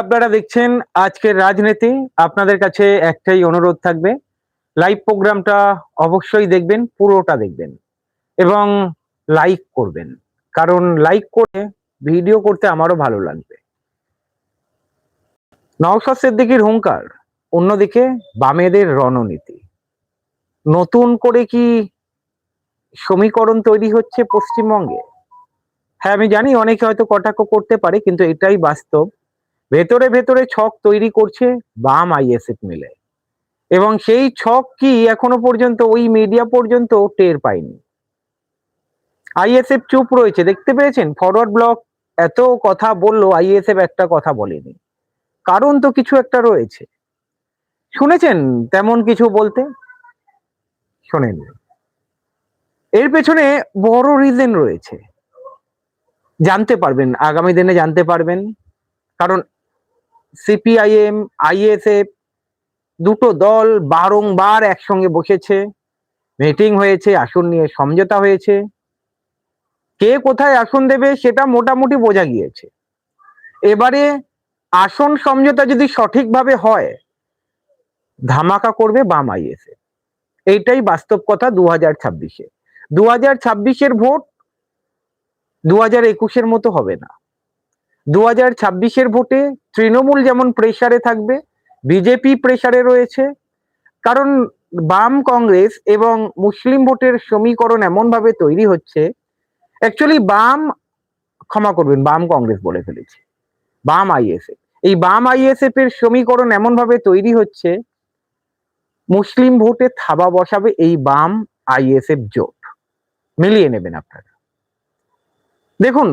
আপনারা দেখছেন আজকের রাজনীতি। আপনাদের কাছে একটাই অনুরোধ থাকবে লাইভ প্রোগ্রামটা অবশ্যই দেখবেন, পুরোটা দেখবেন এবং লাইক করবেন। কারণ লাইক করে ভিডিও করতে আমারও ভালো লাগবে। নওশাদ সিদ্দিকির হুঙ্কার, অন্যদিকে বামেদের রণনীতি। নতুন করে কি সমীকরণ তৈরি হচ্ছে পশ্চিমবঙ্গে? হ্যাঁ আমি জানি অনেকে হয়তো কটাক্ষ করতে পারে, কিন্তু এটাই বাস্তব। ভেতরে ভেতরে ছক তৈরি করছে বাম আইএসএফ মিলে। এবং সেই ছক কি এখনও পর্যন্ত ওই মিডিয়া পর্যন্ত টের পায়নি। আইএসএফ চুপ রয়েছে, দেখতে পেয়েছেন? ফরওয়ার্ড ব্লক এত কথা বলল আইএসএফ একটা কথা বলেনি। কারণ তো কিছু একটা রয়েছে। শুনেছেন তেমন কিছু বলতে? শোনেন এর পেছনে বড় রিজন রয়েছে। জানতে পারবেন, আগামী দিনে জানতে পারবেন। কারণ সিপিআইএম, আইএসএফ দুটো দল বারংবার একসঙ্গে বসেছে, মিটিং হয়েছে, আসন নিয়ে সমঝোতা হয়েছে। কে কোথায় আসন দেবে সেটা মোটামুটি বোঝা গিয়েছে। এবারে আসন সমঝোতা যদি সঠিকভাবে হয়, ধামাকা করবে বাম আইএসএফ। এইটাই বাস্তব কথা দু হাজার ছাব্বিশে। দু হাজার ছাব্বিশের ভোট দু হাজার একুশের মতো হবে না। দু হাজার ছাব্বিশের ভোটে তৃণমূল যেমন প্রেসারে থাকবে, বিজেপি প্রেসারে রয়েছে। কারণ বাম কংগ্রেস এবং মুসলিম ভোটের সমীকরণ এমন ভাবে তৈরি হচ্ছে অ্যাকচুয়ালি বাম, ক্ষমা করবেন, বাম কংগ্রেস বলে ফেলেছি, বাম আইএসএফ এই বাম আইএসএফ এর সমীকরণ এমন ভাবে তৈরি হচ্ছে, মুসলিম ভোটে থাবা বসাবে এই বাম আইএসএফ জোট। মিলিয়ে নেবেন আপনারা। দেখুন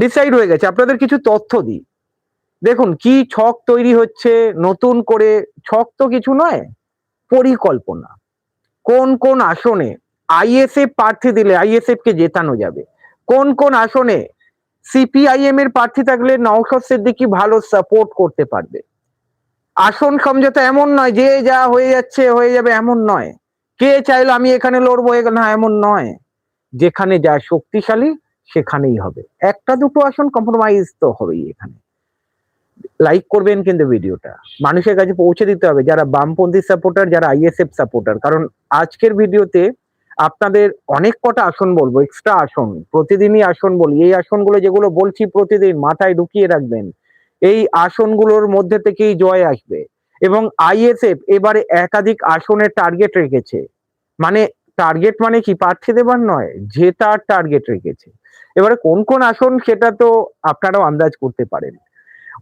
ডিসাইড হয়ে গেছে। আপনাদের কিছু তথ্য দিই। দেখুন, কি ছক তৈরি হচ্ছে, নতুন করে, ছক তো কিছু নয়, পরিকল্পনা। কোন কোন আসনে আইএসএফ প্রার্থী দিলে আইএসএফ কে জেতানো যাবে? কোন কোন আসনে সিপিআইএম এর প্রার্থী থাকলে নওশাদ সিদ্দিকি ভালো সাপোর্ট করতে পারবে? আসন সমঝোতা এমন নয়, যে যা হয়ে যাচ্ছে হয়ে যাবে এমন নয়। কে চাইলো আমি এখানে লড়বো? না, এমন নয়। যেখানে যা শক্তিশালী সেখানেই হবে। একটা দুটো আসন কম্প্রোমাইজ তো হবেই এখানে। লাইক করবেন কিন্তু ভিডিওটা মানুষের কাছে পৌঁছে দিতে হবে। যারা বামপন্থী সাপোর্টার যারা আইএসএফ সাপোর্টার কারণ আজকের ভিডিওতে আপনাদের অনেক কটা আসন বলব। এক্সট্রা আসন, প্রতিদিনই আসন বলি। এই আসনগুলো যেগুলো বলছি প্রতিদিন মাথায় ঢুকিয়ে রাখবেন। এই আসনগুলোর মধ্যে থেকেই জয় আসবে। এবং আইএসএফ এবারে একাধিক আসনের টার্গেট রেখেছে। মানে টার্গেট মানে কি? প্রার্থী দেবার নয়, জেতার টার্গেট রেখেছে। এবারে কোন কোন আসন সেটা তো আপনারাও আন্দাজ করতে পারেন।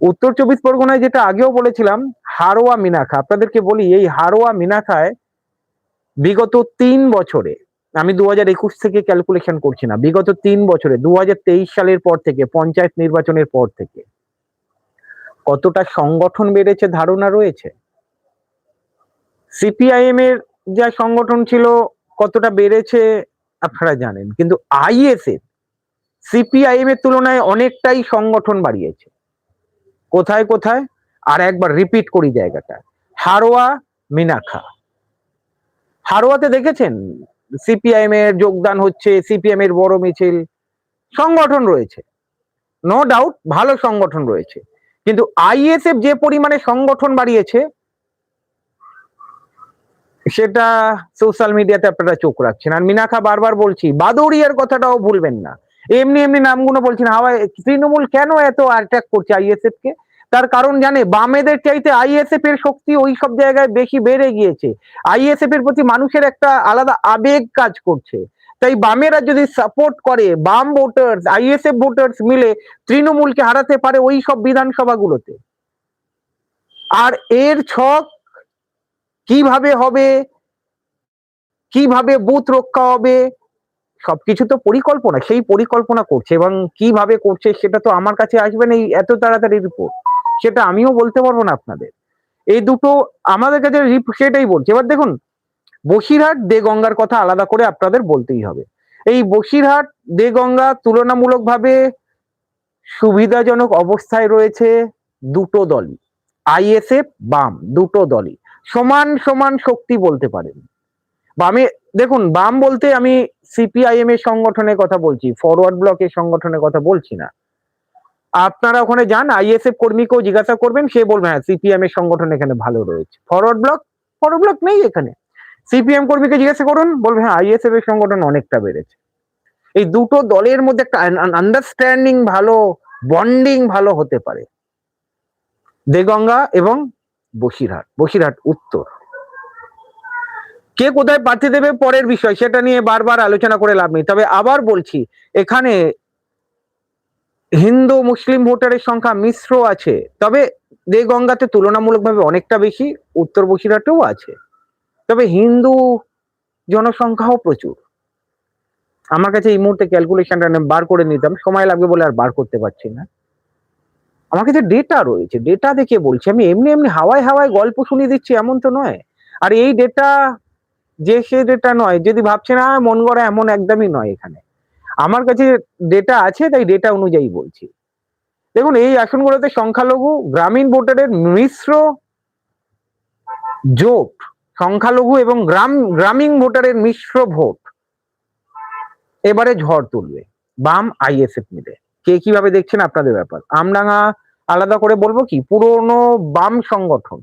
উত্তর চব্বিশ পরগনায় যেটা আগেও বলেছিলাম, হারোয়া মিনাখা। আপনাদেরকে বলি, এই হারোয়া মিনাখায় বিগত তিন বছরে, আমি দু হাজার একুশ থেকে ক্যালকুলেশন করছি না, বিগত তিন বছরে দু হাজার তেইশ সালের পর থেকে, পঞ্চায়েত নির্বাচনের পর থেকে, কতটা সংগঠন বেড়েছে ধারণা রয়েছে? সিপিআইএম এর যা সংগঠন ছিল, কতটা বেড়েছে, আপনারা জানেন। কিন্তু আইএসএফ সিপিআইএম এর তুলনায় অনেকটাই সংগঠন বাড়িয়েছে। কোথায় কোথায়? আর একবার রিপিট করি জায়গাটা। হারোয়া মিনাখা হারোয়াতে দেখেছেন? সিপিআইএম এর যোগদান হচ্ছে সিপিএম এর বড় মিছিল। সংগঠন রয়েছে। নো ডাউট ভালো সংগঠন রয়েছে। কিন্তু আইএসএফ যে পরিমাণে সংগঠন বাড়িয়েছে, সেটা সোশ্যাল মিডিয়াতে আপনারা চোখ রাখছেন। আর মিনাখা বারবার বলছি, বাদুড়িয়ার কথাটাও ভুলবেন না। এমনি এমনি নামগুলো বলছি না। হাওয়ায় তৃণমূল কেন এত অ্যাটাক করছে আইএসএফ কে? তার কারণ জানে, বামেদের চাইতে আইএসএফ এর শক্তি ওই সব জায়গায় বেশি বেড়ে গিয়েছে। আইএসএফ এর প্রতি মানুষের একটা আলাদা আবেগ কাজ করছে। তাই বামেরা যদি সাপোর্ট করে, বাম ভোটার্স আইএসএফ ভোটার্স মিলে তৃণমূলকে হারাতে পারে ওই সব বিধানসভাগুলোতে। আর এর ছক কীভাবে হবে? কীভাবে বুথ রক্ষা হবে? সবকিছু তো পরিকল্পনা, সেই পরিকল্পনা করছে এবং কীভাবে করছে সেটা তো আমার কাছে আসবে না এই এত তাড়াতাড়ি রিপোর্ট সেটা আমিও বলতে পারব না আপনাদের। এই দুটো আমাদের কাছে সেটাই বলছে। এবার দেখুন, বসিরহাট দে গঙ্গার কথা আলাদা করে আপনাদের বলতেই হবে। এই বসিরহাট দেগঙ্গা তুলনামূলকভাবে সুবিধাজনক অবস্থায় রয়েছে দুটো দলই, আইএসএফ, বাম, দুটো দলই। সমান সমান শক্তি বলতে পারেন। বামে, দেখুন, বাম বলতে আমি সিপিআইএম এর সংগঠনের কথা বলছি ফরওয়ার্ড ব্লকের সংগঠনের কথা বলছি না। আপনারা ওখানে যান আইএসএফ কর্মীকেও জিজ্ঞাসা করবেন, সে বলবে হ্যাঁ সিপিএম এর সংগঠন এখানে ভালো রয়েছে। ফরওয়ার্ড ব্লক ফরওয়ার্ড ব্লক নেই এখানে। সিপিএম কর্মীকে জিজ্ঞাসা করুন, বলবে হ্যাঁ আইএসএফ এর সংগঠন অনেকটা বেড়েছে। এই দুটো দলের মধ্যে একটা আন্ডারস্ট্যান্ডিং ভালো বন্ডিং ভালো হতে পারে। দেগঙ্গা এবং বসিরহাট বসিরহাট উত্তর। কে কোথায় প্রার্থী দেবে পরের বিষয় সেটা নিয়ে বারবার আলোচনা করে লাভ নেই। তবে আবার বলছি, এখানে হিন্দু মুসলিম ভোটারের সংখ্যা মিশ্র আছে, তবে দে দেগঙ্গাতে তুলনামূলকভাবে অনেকটা বেশি, উত্তর বসিরহাটেও আছে। তবে হিন্দু জনসংখ্যাও প্রচুর। আমার কাছে এই মুহূর্তে ক্যালকুলেশনটা বার করে নিতাম সময় লাগবে বলে আর বার করতে পারছি না। আমার কাছে ডেটা রয়েছে। ডেটা দেখে বলছি। আমি এমনি এমনি হাওয়ায় হাওয়ায় গল্প শুনিয়ে দিচ্ছি, এমন তো নয়। আর এই ডেটা যে সে ডেটা নয়, যদি ভাবছেন না, মন গড়া এমন একদমই নয় এখানে। আমার কাছে ডেটা আছে, তাই ডেটা অনুযায়ী বলছি। দেখুন, এই আসনগুলোতে সংখ্যালঘু, গ্রামীণ ভোটারের মিশ্র জোট, সংখ্যালঘু এবং গ্রাম, গ্রামীণ ভোটারের মিশ্র ভোট, এবারে ঝড় তুলবে। বাম আইএসএফ মিলে। কে কীভাবে দেখছেন আপনাদের ব্যাপার? আমডাঙ্গা আলাদা করে বলব কি? পুরনো বাম সংগঠন।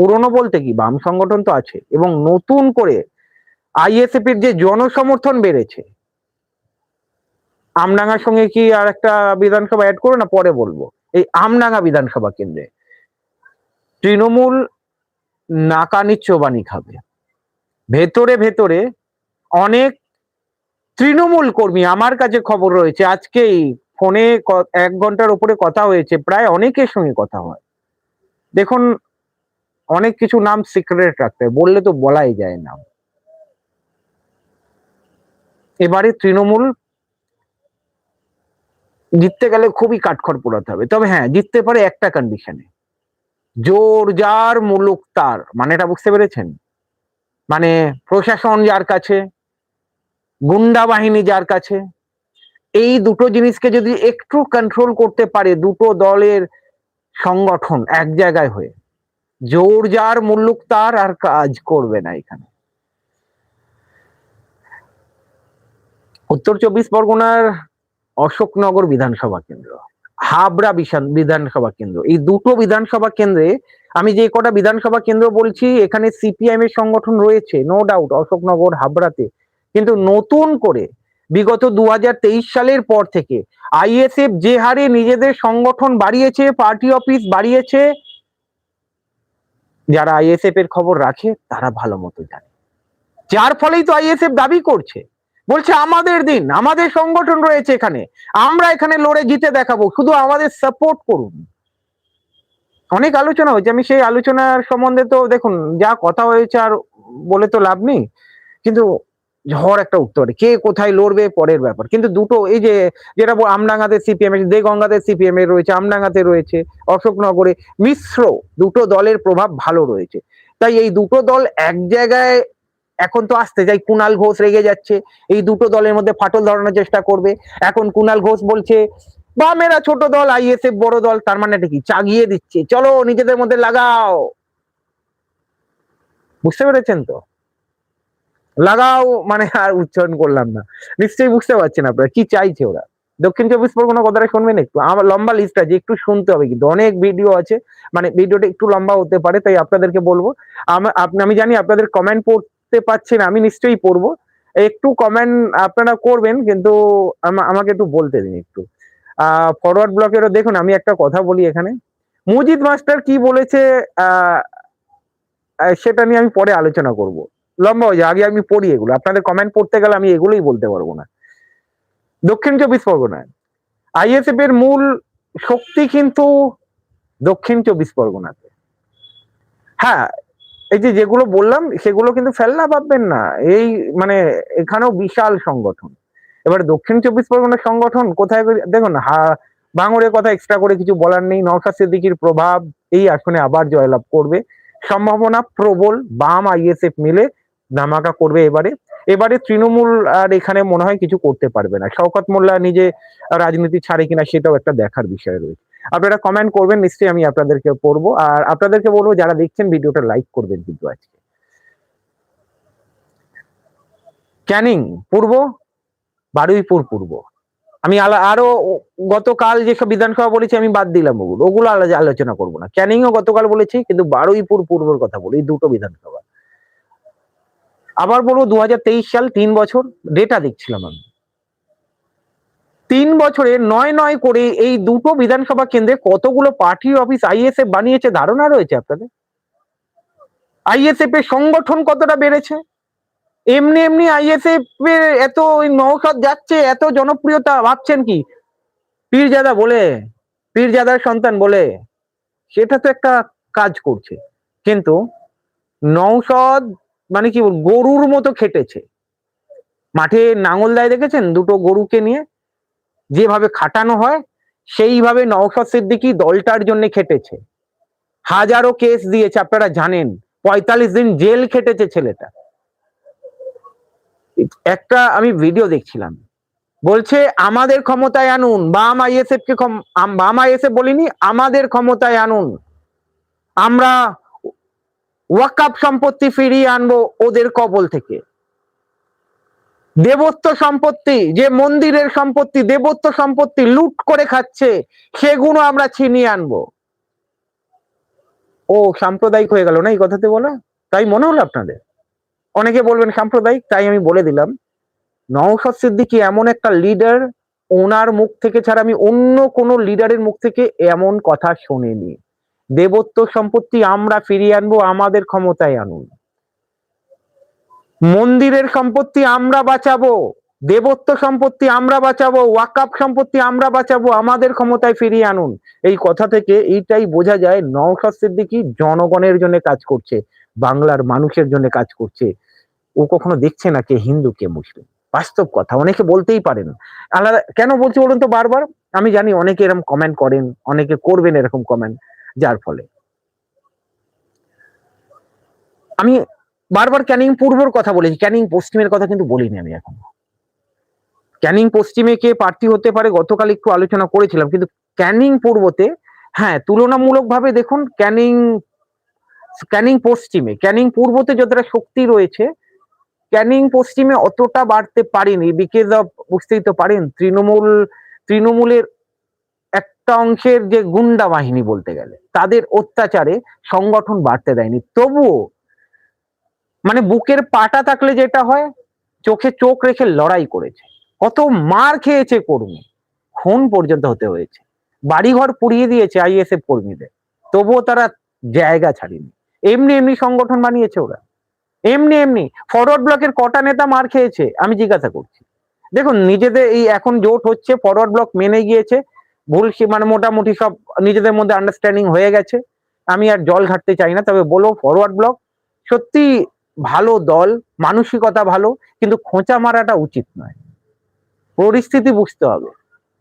পুরনো বলতে কি? বাম সংগঠন তো আছে। এবং নতুন করে আইএসএফ এর যে জনসমর্থন বেড়েছে, আমডাঙ্গার সঙ্গে কি আর একটা বিধানসভা অ্যাড করো না, পরে বলব। এই আমডাঙ্গা বিধানসভা কেন্দ্রে তৃণমূল নাকানি চোবানি খাবে। ভেতরে ভেতরে অনেক তৃণমূল কর্মী, আমার কাছে খবর রয়েছে, আজকেই ফোনে এক ঘণ্টার উপরে কথা হয়েছে, প্রায় অনেকের সঙ্গে কথা হয়। দেখুন অনেক কিছু নাম সিক্রেট রাখতে হয়, বললে তো বলাই যায় না। এবারে তৃণমূল জিততে গেলে খুবই কাঠখড় পোড়াতে হবে। তবে হ্যাঁ জিততে পারে একটা কন্ডিশনে জোর যার মুলুক তার। মানেটা বুঝতে পেরেছেন? মানে প্রশাসন যার কাছে গুন্ডা বাহিনী যার কাছে এই দুটো জিনিসকে যদি একটু কন্ট্রোল করতে পারে দুটো দলের সংগঠন এক জায়গায় হয়ে জোর যার মুল্লুক তার, আর কাজ করবে না এখানে। উত্তর চব্বিশ পরগনার অশোকনগর বিধানসভা কেন্দ্র, হাবড়া বিধানসভা কেন্দ্র। এই দুটো বিধানসভা কেন্দ্রে আমি যে কটা বিধানসভা কেন্দ্র বলছি, এখানে সিপিআইএম এর সংগঠন রয়েছে নো ডাউট অশোকনগর, হাবড়াতে। কিন্তু নতুন করে বিগত দু হাজার তেইশ সালের পর থেকে আইএসএফ যে হারে নিজেদের সংগঠন বাড়িয়েছে, পার্টি অফিস বাড়িয়েছে যারা আইএসএফ এর খবর রাখে, তারা ভালো মতো জানে। যার ফলেই তো আইএসএফ দাবি করছে। বলছে, আমাদের দিন, আমাদের সংগঠন রয়েছে এখানে। আমরা এখানে লড়ে জিতে দেখাবো। শুধু আমাদের সাপোর্ট করুন। অনেক আলোচনা হয়েছে। আমি সেই আলোচনার সম্বন্ধে তো দেখুন, যা কথা হয়েছে আর বলে তো লাভ নেই। কিন্তু ঝড় একটা উঠতে পারে কে কোথায় লড়বে পরের ব্যাপার। কিন্তু দুটো এই যে, যেটা আমডাঙ্গাতে সিপিএম এর, দেগঙ্গাতে সিপিএম এর রয়েছে, আমডাঙ্গাতে রয়েছে, অশোকনগরে মিশ্র দুটো দলের প্রভাব ভালো রয়েছে। তাই এই দুটো দল এক জায়গায় এখন তো আসতে যাই কুনাল ঘোষ রেগে যাচ্ছে। এই দুটো দলের মধ্যে ফাটল ধরানোর চেষ্টা করবে। এখন কুনাল ঘোষ বলছে, বামেরা ছোট দল, আইএসএফ বড় দল, তার মানে এটা কি? চাগিয়ে দিচ্ছে। চলো নিজেদের মধ্যে লাগাও। বুঝতে পেরেছেন তো? লাগাও মানে আর উচ্চারণ করলাম না। নিশ্চয়ই বুঝতে পারছেন আপনারা, কি চাইছে ওরা? দক্ষিণ চব্বিশ পরগনা কথাটা শুনবেন একটু? আমার লম্বা লিস্ট আছে, একটু শুনতে হবে কিন্তু। অনেক ভিডিও আছে মানে ভিডিওটা একটু লম্বা হতে পারে, তাই আপনাদেরকে বলব। আমা- জানি আপনাদের কমেন্ট পড়তে পাচ্ছেন আমি নিশ্চয়ই পড়ব। একটু কমেন্ট আপনারা করবেন, কিন্তু আমা- আমাকে একটু বলতে দিন একটু। আহ ফরওয়ার্ড ব্লকেরও দেখুন, আমি একটা কথা বলি এখানে। মুজিদ মাস্টার কি বলেছে সেটা নিয়ে আমি পরে আলোচনা করব। লম্বা হয়ে যায়। আগে আমি পড়ি এগুলো। আপনাদের কমেন্ট পড়তে গেলে আমি এগুলোই বলতে পারব না। দক্ষিণ চব্বিশ পরগনায়। আইএসএফ এর মূল শক্তি কিন্তু দক্ষিণ চব্বিশ পরগনাতে। হ্যাঁ এই যে যেগুলো বললাম, সেগুলো কিন্তু ফেলনা ভাববেন না। এই মানে এখানেও বিশাল সংগঠন। এবার দক্ষিণ চব্বিশ পরগনার সংগঠন কোথায় দেখুন, হা, ভাঙড়ের কথা এক্সট্রা করে কিছু বলার নেই। নওশাদ সিদ্দিকির প্রভাব এই আসনে আবার জয়লাভ করবে। সম্ভাবনা প্রবল। বাম আইএসএফ মিলে ধামাকা করবে এবারে। এবারে তৃণমূল আর এখানে মনে হয় কিছু করতে পারবে না। শওকত মোল্লা নিজে রাজনীতি ছাড়ে কিনা সেটাও একটা দেখার বিষয় রয়েছে। আপনারা কমেন্ট করবেন, নিশ্চয়ই আমি আপনাদেরকে পড়ব। আর আপনাদেরকে বলব, যারা দেখছেন ভিডিওটা লাইক করবেন কিন্তু আজকে। ক্যানিং, পূর্ব? বারুইপুর পূর্ব। আমি আরও গতকাল যেসব বিধানসভা বলেছি, আমি বাদ দিলাম ওগুলো। ওগুলো আলা- আলোচনা করব না। ক্যানিংও গতকাল বলেছি, কিন্তু বারুইপুর পূর্বর কথা বলি, এই দুটো বিধানসভা। আবার বলব দু হাজার তেইশ সাল তিন বছর ডেটা দেখছিলাম আমি। তিন বছরে নয় নয় করে এই দুটো বিধানসভা কেন্দ্রে কতগুলো পার্টি অফিস আইএসএফ বানিয়েছে ধারণা রয়েছে আপনাদের? আইএসএফ এর সংগঠন কতটা বেড়েছে? এমনি এমনি আইএসএফ এর এত নৌসদ যাচ্ছে, এত জনপ্রিয়তা ভাবছেন কি? পীরজাদা বলে, পীরজাদার সন্তান বলে, সেটা তো একটা কাজ করছে। কিন্তু নৌসদ মানে কি গরুর মতো খেটেছে। মাঠে নাঙল দেয় দেখেছেন? দুটো গরুকে নিয়ে যেভাবে খাটানো হয়, সেইভাবে নওশাদ সিদ্দিকী দলটার জন্য খেটেছে। হাজারো কেস দিয়েছে, আপনারা জানেন। পঁয়তাল্লিশ দিন জেল খেটেছে ছেলেটা। একটা আমি ভিডিও দেখছিলাম। বলছে, আমাদের ক্ষমতায় আনুন। বাম আইএসএফ কে বাম আইএসএফ বলিনি, আমাদের ক্ষমতায় আনুন। আমরা ওয়াকাপ সম্পত্তি ফিরিয়ে আনব ওদের কবল থেকে। দেবত্ব সম্পত্তি, যে মন্দিরের সম্পত্তি, দেবত্ব সম্পত্তি লুট করে খাচ্ছে, সেগুলো আমরা ছিনিয়ে আনব। ও, সাম্প্রদায়িক হয়ে গেল না এই কথাতে বলা? তাই মনে হলো আপনাদের? অনেকে বলবেন সাম্প্রদায়িক, তাই আমি বলে দিলাম। নওশাদ সিদ্দিকী এমন একটা লিডার ওনার মুখ থেকে ছাড়া আমি অন্য কোনো লিডারের মুখ থেকে এমন কথা শুনিনি। দেবত্ব সম্পত্তি আমরা ফিরিয়ে আনব, আমাদের ক্ষমতায় আনুন। মন্দিরের সম্পত্তি আমরা বাঁচাবো, দেবত্ব সম্পত্তি আমরা বাঁচাবো ওয়াকাপ সম্পত্তি আমরা বাঁচাবো, আমাদের ক্ষমতায় ফিরিয়ে আনুন। এই কথা থেকে এইটাই বোঝা যায়, নওশাদ সিদ্দিকী জনগণের জন্য কাজ করছে, বাংলার মানুষের জন্য কাজ করছে। ও কখনো দেখছে না কে হিন্দু, কে মুসলিম। বাস্তব কথা, অনেকে বলতেই পারেন আলাদা, কেন বলছি বলুন তো বারবার? আমি জানি অনেকে এরকম কমেন্ট করেন, অনেকে করবেন এরকম কমেন্ট যার ফলে। আমি বারবার ক্যানিং পূর্বর কথা বলেছি, ক্যানিং পশ্চিমের কথা কিন্তু বলিনি আমি এখন। ক্যানিং পশ্চিমে কে প্রার্থী হতে পারে, গতকাল একটু আলোচনা করেছিলাম, কিন্তু ক্যানিং পূর্বতে হ্যাঁ তুলনামূলকভাবে দেখুন, ক্যানিং ক্যানিং পশ্চিমে, ক্যানিং পূর্বতে যতটা শক্তি রয়েছে, ক্যানিং পশ্চিমে অতটা বাড়তে পারেনি বিকজ অফ বুঝতেই তো পারেন, তৃণমূল, তৃণমূলের একটা অংশের যে গুন্ডা বাহিনী বলতে গেলে, তাদের অত্যাচারে সংগঠন বাড়তে দেয়নি। তবুও মানে বুকের পাটা থাকলে যেটা হয়, চোখে চোখ রেখে লড়াই করেছে। কত মার খেয়েছে কর্মী। খুন পর্যন্ত হতে হয়েছে। বাড়িঘর পুড়িয়ে দিয়েছে আইএসএফ কর্মীদের। তবুও তারা জায়গা ছাড়েনি। এমনি এমনি সংগঠন বানিয়েছে ওরা। এমনি এমনি ফরওয়ার্ড ব্লকের কটা নেতা মার খেয়েছে, আমি জিজ্ঞাসা করছি। দেখুন, নিজেদের এই এখন জোট হচ্ছে ফরওয়ার্ড ব্লক মেনে গিয়েছে ভুল মানে মোটামুটি সব নিজেদের মধ্যে আন্ডারস্ট্যান্ডিং হয়ে গেছে। আমি আর জল ঘাটতে চাই না, তবে বলো ফরওয়ার্ড ব্লক সত্যি ভালো দল, মানসিকতা ভালো, কিন্তু খোঁচা মারাটা উচিত নয়। পরিস্থিতি বুঝতে হবে।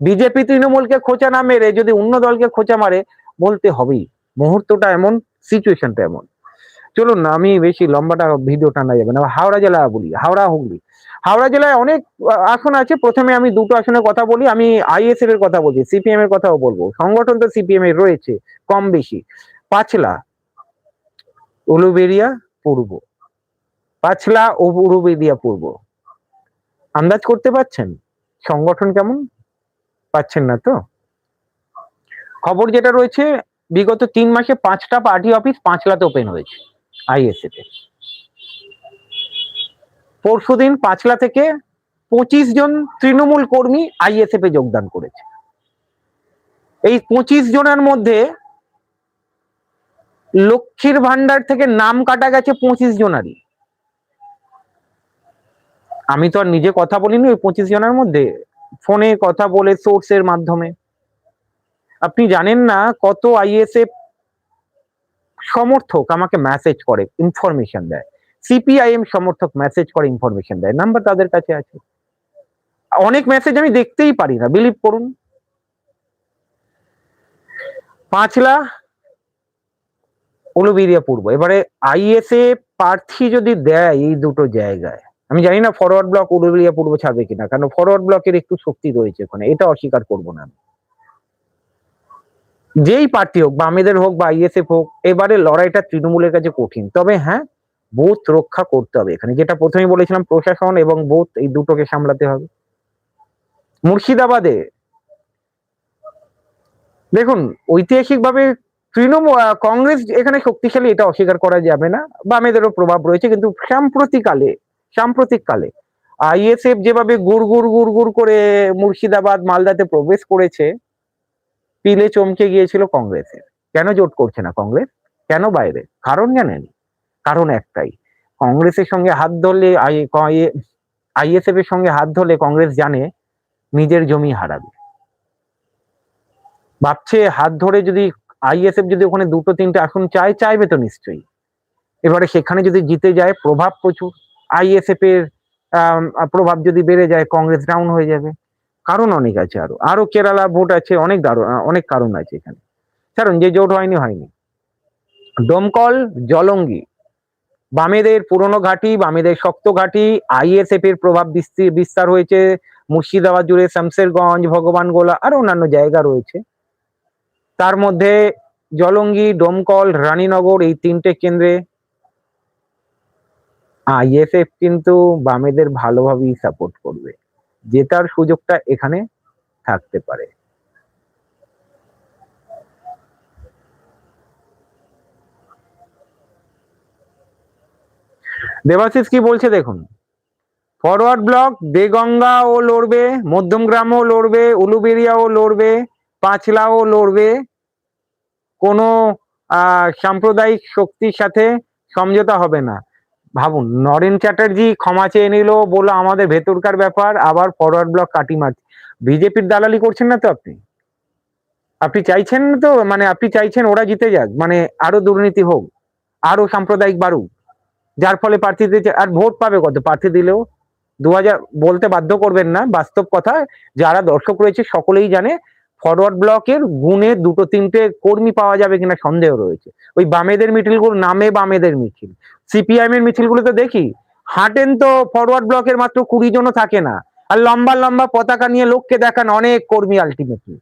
বিজেপি তৃণমূলকে খোঁচা না মেরে, যদি অন্য দলকে খোঁচা মারে, বলতে হবেই। মুহূর্তটা এমন সিচুয়েশনটা এমন। চলুন না, আমি বেশি লম্বাটা ভিডিও টানা যাবে না। হাওড়া জেলা বলি হাওড়া হুগলি হাওড়া জেলায় অনেক আসন আছে। প্রথমে আমি দুটো আসনের কথা বলি। আমি আইএসএফ এর কথা বলছি সিপিএম এর কথাও বলব। সংগঠন তো সিপিএম এর রয়েছে, কম বেশি। পাঁচলা, উলুবেরিয়া, পূর্ব। পাঁচলা ও উলুবেরিয়া, পূর্ব। আন্দাজ করতে পারছেন? সংগঠন কেমন? পাচ্ছেন না তো? খবর যেটা রয়েছে, বিগত তিন মাসে পাঁচটা পার্টি অফিস পাঁচলাতে ওপেন হয়েছে আইএসএফ এর পরশুদিন পাঁচলা থেকে পঁচিশ জন তৃণমূল কর্মী আইএসএফ এ যোগদান করেছে। এই পঁচিশ জনের মধ্যে লক্ষ্মীর ভান্ডার থেকে নাম কাটা গেছে পঁচিশ জনারই। আমি তো আর নিজে কথা বলিনি, ওই পঁচিশ জনের মধ্যে ফোনে কথা বলে সোর্সের মাধ্যমে। আপনি জানেন না কত আইএসএফ সমর্থক আমাকে মেসেজ করে ইনফরমেশন দেয়। সিপিআইএম সমর্থক মেসেজ করে ইনফরমেশন দেয়। নাম্বার তাদের কাছে আছে। অনেক মেসেজ আমি দেখতেই পারি না। বিলিভ করুন। পাঁচলা, উলুবেরিয়া পূর্ব। এবারে আইএসএ প্রার্থী যদি দেয় এই দুটো জায়গায়, আমি জানি না ফরওয়ার্ড ব্লক উলুবেরিয়া পূর্ব ছাড়বে কিনা, কারণ ফরওয়ার্ড ব্লকের একটু শক্তি রয়েছে ওখানে এটা অস্বীকার করব না আমি। যেই প্রার্থী হোক বা বামেদের হোক বা আইএসএফ হোক, এবারে লড়াইটা তৃণমূলের কাছে কঠিন। তবে হ্যাঁ বুথ রক্ষা করতে হবে। এখানে যেটা প্রথমে বলেছিলাম, প্রশাসন এবং বুথ, এই দুটোকে সামলাতে হবে। মুর্শিদাবাদে, দেখুন, ঐতিহাসিকভাবে তৃণমূল কংগ্রেস এখানে শক্তিশালী, এটা অস্বীকার করা যাবে না বামেদেরও প্রভাব রয়েছে, কিন্তু সাম্প্রতিককালে সাম্প্রতিককালে, আইএসএফ যেভাবে গুড় গুড় গুড় গুড় করে মুর্শিদাবাদ মালদাতে প্রবেশ করেছে, পিলে চমকে গিয়েছিল কংগ্রেসের। কেন জোট করছে না কংগ্রেস? কেন বাইরে? কারণ জানেন? কারণ একটাই। কংগ্রেসের সঙ্গে হাত ধরলে আইএসএফ এর সঙ্গে হাত ধরলে কংগ্রেস জানে নিজের জমি হারাবে। ভাবছে হাত ধরে যদি আইএসএফ যদি ওখানে দুটো, তিনটে আসন চায়, চাইবে তো নিশ্চয়ই। এবারে সেখানে যদি জিতে যায়, প্রভাব প্রচুর। আইএসএফ এর প্রভাব যদি বেড়ে যায়, কংগ্রেস ডাউন হয়ে যাবে। কারণ অনেক আছে আরও। আরও কেরালা ভোট আছে, অনেক অনেক কারণ আছে এখানে। কারণ যে জোট হয়নি হয়নি। দমকল, জলঙ্গি। বামেদের পুরনো ঘাঁটি, বামেদের শক্ত ঘাঁটি আইএসএফ এর প্রভাব বিস্তি- বিস্তার হয়েছে, মুর্শিদাবাদ জুড়ে শামসেরগঞ্জ, ভগবানগোলা, আর অন্যান্য জায়গা রয়েছে। তার মধ্যে জলঙ্গি, ডোমকল, রানীনগর এই তিনটে কেন্দ্রে আইএসএফ কিন্তু বামেদের ভালোভাবেই সাপোর্ট করবে। জেতার সুযোগটা এখানে থাকতে পারে। দেবাশিস কি বলছে দেখুন। ফরওয়ার্ড ব্লক দেগঙ্গাও লড়বে, মধ্যমগ্রামও লড়বে, উলুবেরিয়াও লড়বে, পাঁচলাও লড়বে। কোনো সাম্প্রদায়িক শক্তির সাথে সমঝোতা হবে না। ভাবুন, নরেন চ্যাটার্জি ক্ষমা চেয়ে নিল বলল আমাদের ভেতরকার ব্যাপার, আবার ফরওয়ার্ড ব্লক কাটি মারছে। বিজেপির দালালি করছেন না তো আপনি? আপনি চাইছেন তো মানে আপনি চাইছেন ওরা জিতে যাক মানে আরও দুর্নীতি হোক, আরও সাম্প্রদায়িক বাড়ুক। যার ফলে প্রার্থী দিতে আর ভোট পাবে কত? প্রার্থী দিলেও দু হাজার, বলতে বাধ্য করবেন না, বাস্তব কথা, যারা দর্শক রয়েছে সকলেই জানে ফরওয়ার্ড ব্লকের গুণে দুটো তিনটে কর্মী পাওয়া যাবে কিনা সন্দেহ রয়েছে। ওই বামেদের মিছিলগুলো নামে বামেদের মিছিল। সিপিআইএম এর মিছিলগুলো তো দেখি, হাঁটেন তো ফরওয়ার্ড ব্লকের মাত্র কুড়ি জনও থাকে না, আর লম্বা লম্বা পতাকা নিয়ে লোককে দেখান অনেক কর্মী আলটিমেটলি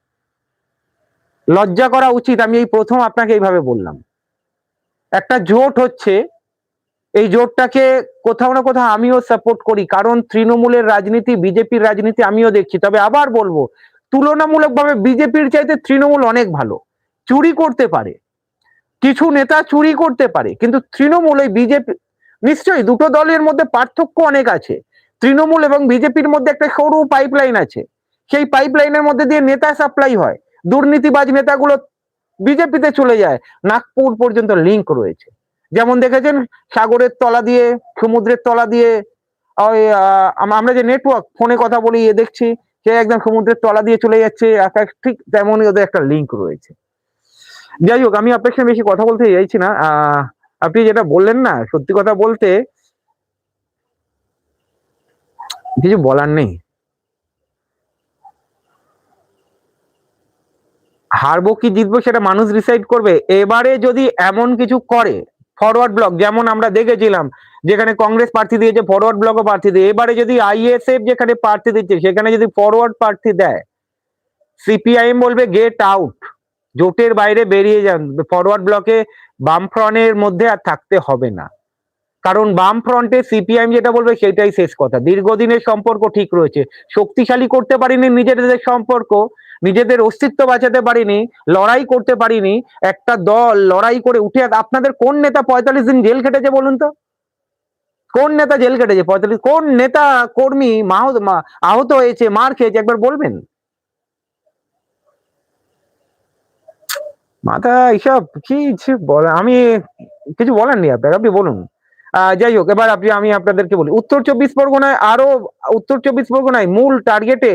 লজ্জা করা উচিত, আমি এই প্রথম আপনাকে এইভাবে বললাম। একটা জোট হচ্ছে এই জোটটাকে কোথাও না কোথাও আমিও সাপোর্ট করি। কারণ তৃণমূলের রাজনীতি, বিজেপির রাজনীতি আমিও দেখছি। তবে আবার বলব, তুলনামূলকভাবে বিজেপির চাইতে তৃণমূল অনেক ভালো। চুরি করতে পারে। কিছু নেতা চুরি করতে পারে, কিন্তু তৃণমূল ওই বিজেপি, নিশ্চয়ই দুটো দলের মধ্যে পার্থক্য অনেক আছে। তৃণমূল এবং বিজেপির মধ্যে একটা সরু পাইপলাইন আছে। সেই পাইপলাইনের মধ্যে দিয়ে নেতা সাপ্লাই হয়। দুর্নীতিবাজ নেতাগুলো বিজেপিতে চলে যায়। নাগপুর পর্যন্ত লিঙ্ক রয়েছে। যেমন দেখেছেন, সাগরের তলা দিয়ে, সমুদ্রের তলা দিয়ে, ওই আমরা যে নেটওয়ার্ক ফোনে কথা বলি, এ দেখছি, সে একদম সমুদ্রের তলা দিয়ে চলে যাচ্ছে, এক- ঠিক তেমনই ওদের একটা লিঙ্ক রয়েছে। যাই হোক, আমি আপনার সঙ্গে বেশি কথা বলতে চাইছি না আপনি যেটা বললেন না, সত্যি কথা বলতে কিছু বলার নেই। হারবো কি জিতবো সেটা মানুষ ডিসাইড করবে। এবারে যদি এমন কিছু করে ফরওয়ার্ড ব্লক যেমন আমরা দেখেছিলাম, যেখানে কংগ্রেস প্রার্থী দিয়েছে ফরওয়ার্ড ব্লকও প্রার্থী দিয়ে। এবারে যদি আইএসএফ যেখানে প্রার্থী দিচ্ছে, সেখানে যদি ফরওয়ার্ড প্রার্থী দেয় সিপিআইএম বলবে গেট আউট জোটের বাইরে বেরিয়ে যান। ফরওয়ার্ড ব্লকে বামফ্রন্টের মধ্যে আর থাকতে হবে না। কারণ বাম ফ্রন্টে সিপিআইএম যেটা বলবে, সেটাই শেষ কথা। দীর্ঘদিনের সম্পর্ক ঠিক রয়েছে। শক্তিশালী করতে পারিনি নিজেদের সম্পর্ক। নিজেদের অস্তিত্ব বাঁচাতে পারিনি, লড়াই করতে পারিনি, একটা দল লড়াই করে উঠে আপনাদের কোন নেতা পঁয়তাল্লিশ দিন জেল খেটেছে বলুন তো? কোন নেতা জেল কেটেছে পঁয়তাল্লিশ কোন নেতা কর্মী আহত হয়েছে, মার খেয়েছে, একবার বলবেন? মাথা এইসব কি বলে আমি কিছু নেই আপনার আপনি বলুন। যাই হোক, এবার আপনি আমি আপনাদেরকে বলি। উত্তর চব্বিশ পরগনায় আরও উত্তর চব্বিশ পরগনায় মূল টার্গেটে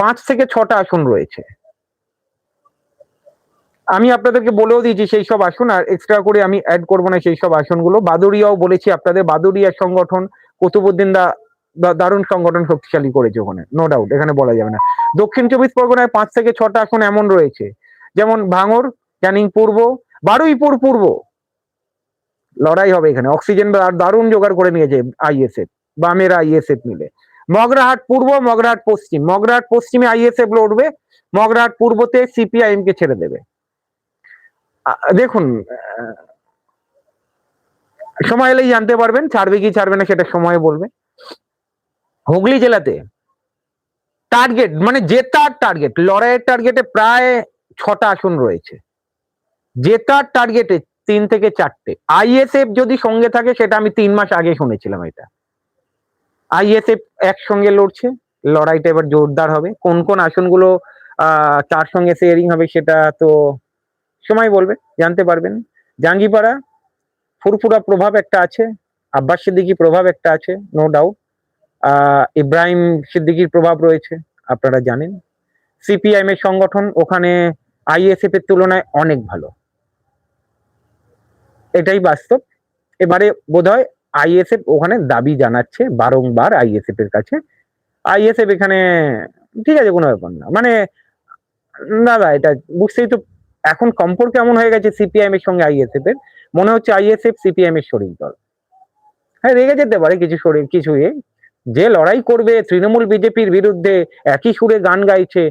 পাঁচ থেকে ছটা আসন রয়েছে। আমি আপনাদেরকে বলেও দিয়েছি, সেই সব আসন, আর এক্সট্রা করে আমি অ্যাড করব না সেই সব আসনগুলো। বাদুরিয়াও বলেছি আপনাদের বাদুরিয়া সংগঠন, কুতুবুদ্দিন দা দারুণ সংগঠন শক্তিশালী করেছে ওখানে নো ডাউট এখানে বলা যাবে না। দক্ষিণ চব্বিশ পরগনায় পাঁচ থেকে ছটা আসন এমন রয়েছে, যেমন ভাঙর ক্যানিং পূর্ব, বারুইপুর পূর্ব। লড়াই হবে এখানে, অক্সিজেন দারুণ জোগাড় করে নিয়েছে আইএসএফ বামের আইএসএফ মিলে। মগরাহাট পূর্ব, মগরাহাট পশ্চিম। মগরাহাট পশ্চিমে আইএসএফ লড়বে মগরাহাট পূর্বতে সিপিআইএম কে ছেড়ে দেবে। দেখুন সময় এলেই জানতে পারবেন, ছাড়বে কি ছাড়বে না সেটা সময় বলবে। হুগলি জেলাতে টার্গেট মানে জেতার টার্গেট লড়াইয়ের টার্গেটে প্রায় ছটা আসন রয়েছে। জেতার টার্গেটে তিন থেকে চারটে। আইএসএফ যদি সঙ্গে থাকে, সেটা আমি তিন মাস আগে শুনেছিলাম এটা। আইএসএফ একসঙ্গে লড়ছে, লড়াইটা এবার জোরদার হবে। কোন কোন আসনগুলো তার সঙ্গে শেয়ারিং হবে সেটা তো সময় বলবে, জানতে পারবেন। জাঙ্গিপাড়া, ফুরফুরা প্রভাব একটা আছে, আব্বাস সিদ্দিকি প্রভাব একটা আছে নো ডাউট ইব্রাহিম সিদ্দিকির প্রভাব রয়েছে, আপনারা জানেন। সিপিআইএম এর সংগঠন ওখানে আইএসএফ এর তুলনায় অনেক ভালো। এটাই বাস্তব। এবারে বোধহয় আইএসএফ ওখানে দাবি জানাচ্ছে বারংবার আইএসএফ এর কাছে। আইএসএফ এখানে, ঠিক আছে, কোনো ব্যাপার না। মানে দাদা এটা বুঝতেই তো, এখন সম্পর্ক এমন হয়ে গেছে সিপিআইএম এর সঙ্গে আইএসএফ এর? মনে হচ্ছে আইএসএফ সিপিএম এর শরীর দল হ্যাঁ রেগে যেতে পারে কিছু শরীর, কিছু এ। যে লড়াই করবে তৃণমূল বিজেপির বিরুদ্ধে একই সুরে গান গাইছে,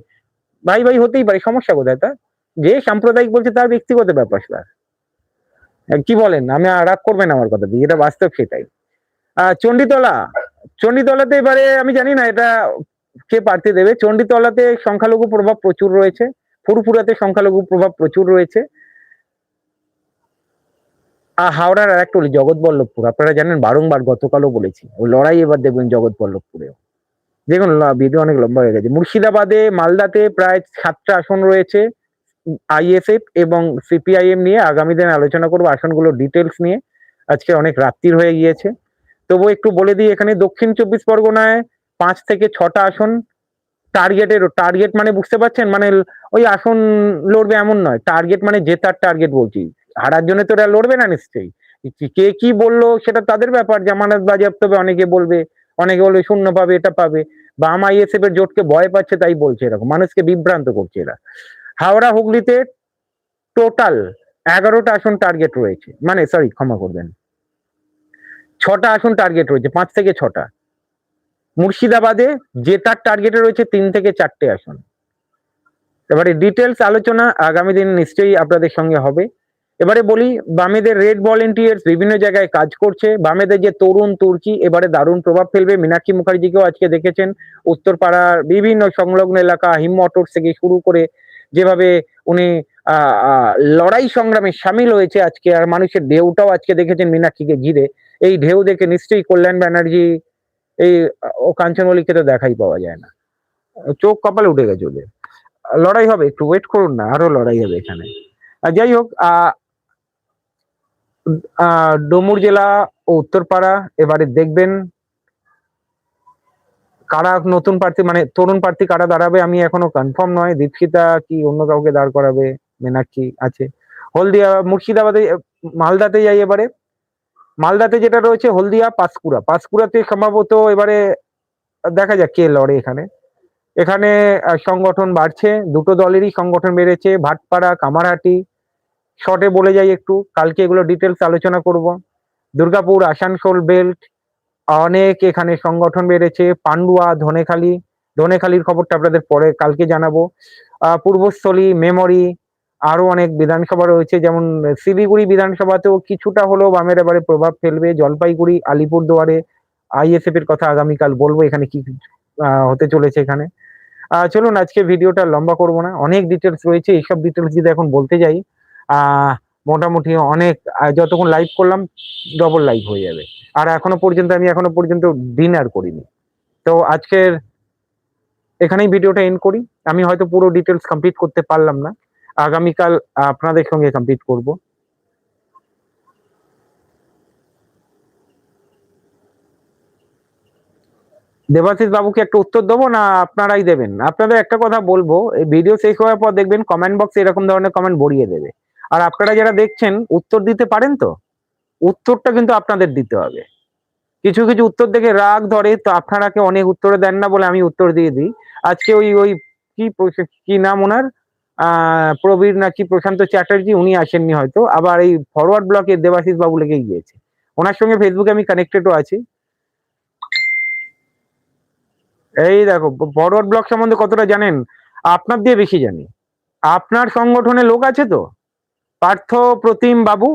ভাই ভাই, হতেই পারে, সমস্যা কোথায় তা যে সাম্প্রদায়িক বলছে তার ব্যক্তিগত ব্যাপার কি বলেন? আমি রাগ করবেন আমার কথা দিয়ে এটা বাস্তব সেটাই। চণ্ডীতলা, চণ্ডীতলাতে এবারে আমি জানি না এটা কে প্রার্থী দেবে। চণ্ডীতলাতে সংখ্যালঘু প্রভাব প্রচুর রয়েছে, ফুরফুরাতে সংখ্যালঘু প্রভাব প্রচুর রয়েছে। আর হাওড়ার আর একটা হলো জগৎবল্লভপুর, আপনারা জানেন বারংবার গতকালও বলেছি ওই লড়াই এবার দেখবেন জগৎবল্লভপুরেও। দেখুন ভিডিও অনেক লম্বা হয়ে গেছে। মুর্শিদাবাদে, মালদাতে প্রায় সাতটা আসন রয়েছে। আইএসএফ এবং সিপিআইএম নিয়ে আগামী দিনে আলোচনা করব আসনগুলোর ডিটেলস নিয়ে। আজকে অনেক রাত্রির হয়ে গিয়েছে। তবু একটু বলে দিই, এখানে দক্ষিণ চব্বিশ পরগনায় পাঁচ থেকে ছটা আসন টার্গেটের টার্গেট মানে বুঝতে পারছেন? মানে ওই আসন লড়বে এমন নয় টার্গেট মানে জেতার টার্গেট বলছি। হারার জন্য তো এরা লড়বে না নিশ্চয়ই। কে কি বলল সেটা তাদের ব্যাপার, জামানত বাজেয়াপ্ত হবে, অনেকে বলবে অনেকে বলবে শূন্য পাবে, এটা পাবে। বাম আইএসএফ এর জোটকে ভয় পাচ্ছে, তাই বলছে এরকম। মানুষকে বিভ্রান্ত করছে এরা। হাওড়া হুগলিতে টোটাল এগারোটা আসন টার্গেট রয়েছে। মানে সরি ক্ষমা করবেন। ছটা আসন টার্গেট রয়েছে, পাঁচ থেকে ছটা। মুর্শিদাবাদে জেতার টার্গেটে রয়েছে তিন থেকে চারটে আসন। এবারে ডিটেলস আলোচনা আগামী দিন নিশ্চয়ই আপনাদের সঙ্গে হবে। এবারে বলি, বামেদের রেড ভলেন্টিয়ার্স বিভিন্ন জায়গায় কাজ করছে। বামেদের যে তরুণ তুর্কি, এবারে দারুণ প্রভাব ফেলবে। মীনাক্ষী মুখার্জিকেও আজকে দেখেছেন। উত্তরপাড়ার বিভিন্ন সংলগ্ন এলাকা হিম মোটরস থেকে শুরু করে যেভাবে উনি লড়াই সংগ্রামে সামিল হয়েছে আজকে, আর মানুষের ঢেউটাও আজকে দেখেছেন মীনাক্ষীকে ঘিরে। এই ঢেউ দেখে নিশ্চয়ই কল্যাণ ব্যানার্জি এই, ও কাঞ্চন মল্লিককে তো দেখাই পাওয়া যায় না। চোখ কপালে উঠে গেছে ওদের। লড়াই হবে, একটু ওয়েট করুন না আরও লড়াই হবে এখানে। যাই হোক ডুমুর জেলা ও উত্তরপাড়া, এবারে দেখবেন কারা নতুন প্রার্থী মানে তরুণ প্রার্থী কারা দাঁড়াবে আমি এখনও কনফার্ম নয়। দীপশিতা কি অন্য কাউকে দাঁড় করাবে? মেনাক্ষী আছে। হলদিয়া, মুর্শিদাবাদে মালদাতে যাই এবারে। মালদাতে যেটা রয়েছে হলদিয়া, পাঁশকুড়া। পাঁশকুড়াতে সম্ভবত এবারে, দেখা যাক কে লড়ে এখানে। এখানে সংগঠন বাড়ছে। দুটো দলেরই সংগঠন বেড়েছে। ভাটপাড়া, কামারহাটি। শর্টে বলে যাই একটু। কালকে এগুলো ডিটেলস আলোচনা করব। দুর্গাপুর, আসানসোল, বেল্ট অনেক এখানে সংগঠন বেড়েছে, পান্ডুয়া, ধনেখালি। ধনেখালির খবরটা আপনাদের পরে কালকে জানাব। পূর্বস্থলী, মেমরি আরও অনেক বিধানসভা রয়েছে। যেমন শিলিগুড়ি বিধানসভাতেও কিছুটা হলেও বামের এবারে প্রভাব ফেলবে। জলপাইগুড়ি, আলিপুরদুয়ারে আইএসএফ এর কথা আগামীকাল বলব এখানে কি হতে চলেছে এখানে। চলুন আজকে ভিডিওটা লম্বা করব না। অনেক ডিটেলস রয়েছে। এইসব ডিটেলস যদি এখন বলতে যাই, আহ, মোটামুটি অনেক যতক্ষণ লাইভ করলাম ডবল লাইভ হয়ে যাবে। আর এখনও পর্যন্ত আমি এখনও পর্যন্ত ডিনার করিনি। তো আজকের এখানেই ভিডিওটা এন্ড করি। আমি হয়তো পুরো ডিটেলস কমপ্লিট করতে পারলাম না। আগামীকাল আপনাদের সঙ্গে কমপ্লিট করব। দেবাশিস বাবুকে একটা উত্তর দেবো না আপনারাই দেবেন? আপনাদের একটা কথা বলব, এই ভিডিও শেষ হওয়ার পর দেখবেন কমেন্ট বক্সে এরকম ধরনের কমেন্ট ভরিয়ে দেবে। আর আপনারা যারা দেখছেন, উত্তর দিতে পারেন তো? উত্তরটা কিন্তু আপনাদের দিতে হবে। কিছু কিছু উত্তর দেখে রাগ ধরে তো আপনারাকে অনেক উত্তর দেন না বলে আমি উত্তর দিয়ে দিই। আজকে ওই ওই কি কি নাম ওনার? প্রবীর নাকি প্রশান্ত চ্যাটার্জি, উনি আসেননি হয়তো। আবার এই ফরওয়ার্ড ব্লকে দেবাশিস বাবু লেগে গিয়েছে। ওনার সঙ্গে ফেসবুকে আমি কানেক্টেডও আছি। এই দেখো ফরওয়ার্ড ব্লক সম্বন্ধে কতটা জানেন? আপনার দিয়ে বেশি জানি। আপনার সংগঠনে লোক আছে তো? পার্থ প্রতিম বাবু?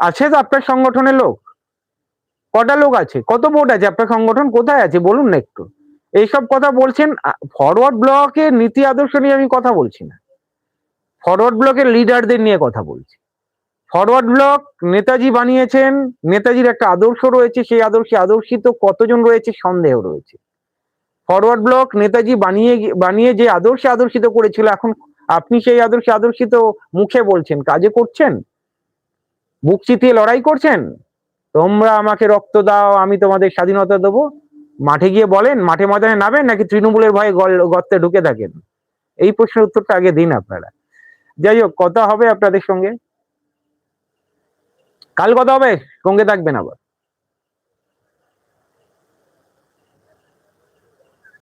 আছে তো আপনার সংগঠনের লোক? কটা লোক আছে? কত ভোট আছে আপনার সংগঠন? কোথায় আছে? বলুন না একটু। এইসব কথা বলছেন ফরওয়ার্ড ব্লকের নীতি আদর্শ নিয়ে আমি কথা বলছি না। ফরওয়ার্ড ব্লকের লিডারদের নিয়ে কথা বলছি। ফরওয়ার্ড ব্লক নেতাজি বানিয়েছেন, নেতাজির একটা আদর্শ রয়েছে, সেই আদর্শে আদর্শিত কতজন রয়েছে সন্দেহ রয়েছে। ফরওয়ার্ড ব্লক নেতাজি বানিয়ে বানিয়ে যে আদর্শে আদর্শিত করেছিল, এখন আপনি সেই আদর্শে আদর্শিত মুখে বলছেন, কাজে করছেন? বুক চিতিয়ে লড়াই করছেন? তোমরা আমাকে রক্ত দাও, আমি তোমাদের স্বাধীনতা দেবো। মাঠে গিয়ে বলেন, মাঠে ময়দানে নামেন নাকি তৃণমূলের ভয়ে গর্তে ঢুকে থাকেন? এই প্রশ্নের উত্তরটা আগে দিন আপনারা। যাই হোক, কথা হবে আপনাদের সঙ্গে। কাল কথা হবে, সঙ্গে থাকবেন আবার।